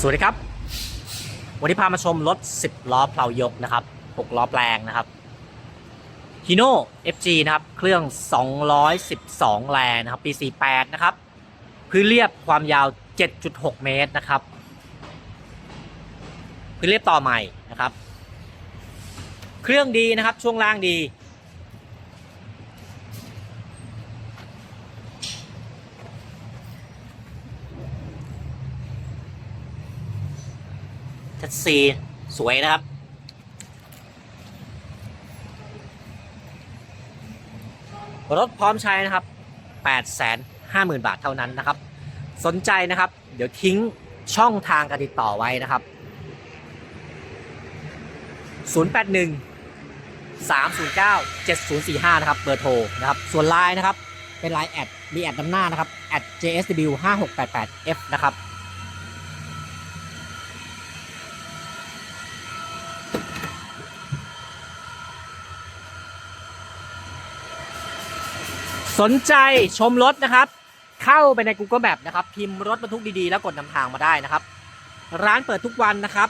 สวัสดีครับ วันนี้พามาชมรถ 10 ล้อเพลายกนะครับ 6 ล้อแปลงนะครับฮีโน่ FG นะครับ เครื่อง 212 แรงนะครับ ปี 48 นะครับ พื้นเรียบความยาว 7.6 เมตรนะครับ พื้นเรียบต่อใหม่นะครับ เครื่องดีนะครับ ช่วงล่างดี ทัชซีสวยนะครับ รถพร้อมใช้นะครับ 850,000 บาทเท่านั้นนะครับ สนใจนะครับ เดี๋ยวทิ้งช่องทางการติดต่อไว้นะครับ 081 309 7045 นะครับ เบอร์โทรนะครับ ส่วนไลน์นะครับ เป็นไลน์แอด มีแอดนำหน้านะครับ at jsw 5688f นะครับ สนใจชมรถนะครับ เข้าไปใน Google Map นะครับ พิมพ์รถบรรทุกดีๆ แล้วกดนำทางมาได้นะครับ ร้านเปิดทุกวันนะครับ